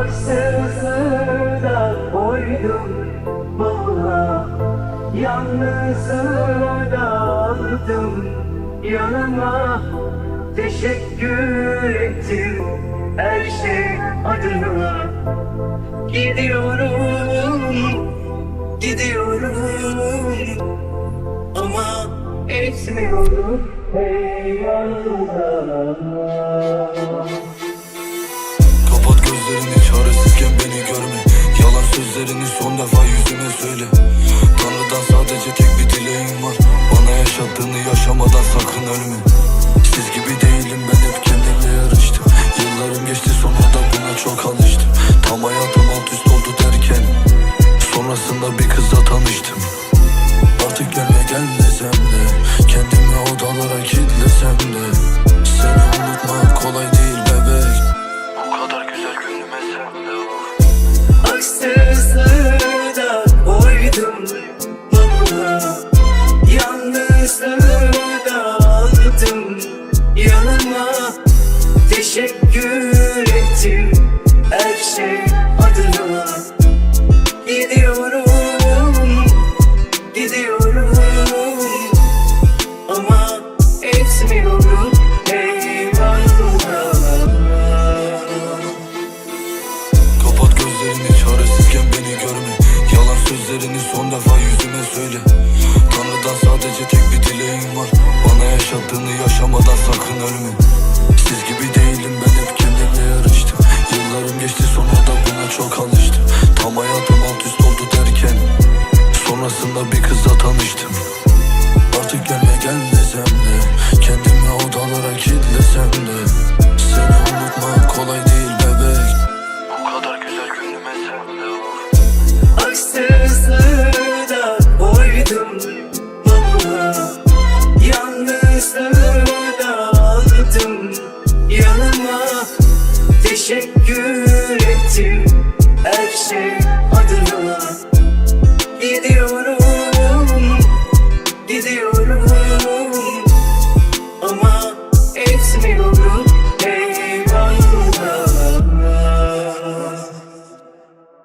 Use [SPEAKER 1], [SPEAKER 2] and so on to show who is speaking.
[SPEAKER 1] Haksızlığa koydum bana Yalnızlığı da aldım yanıma Teşekkür ettim her şey adına. Gidiyorum, gidiyorum Ama etmiyorum eyvallah
[SPEAKER 2] Kapat beni görme. Yalan sözlerini son defa yüzüme söyle. Tanrı'dan sadece tek bir dileğim var. Bana yaşattığını yaşamadan sakın ölme. Siz gibi değilim ben hep kendimle yarıştım. Yıllarım geçti sonra da buna çok alıştım. Tam hayatım alt üst oldu derken Sonrasında bir kızla tanıştım. Artık gelme gel desem de Kendimi odalara kilitlesem de
[SPEAKER 1] Yalnızlığı da aldım yanıma. Teşekkür ettim her şey adına. Gidiyorum, gidiyorum. Ama etmiyorum
[SPEAKER 2] sözlerini son defa yüzüme söyle. Tanrı'dan sadece tek bir dileğim var. Bana yaşattığını yaşamadan sakın ölme. Siz gibi değilim ben hep kendimle yarıştım. Yıllarım geçti sonra da buna çok alıştım. Tam hayatım alt üst oldu derken Sonrasında bir kızla tanıştım. Artık gelme gel desem de Kendimi odalara kilitlesem de. Seni unutmak kolay değil bebek. Bu kadar güzel günüme sen de of
[SPEAKER 1] Haksızlığı teşekkür ettim her şey adına. Gidiyorum, gidiyorum.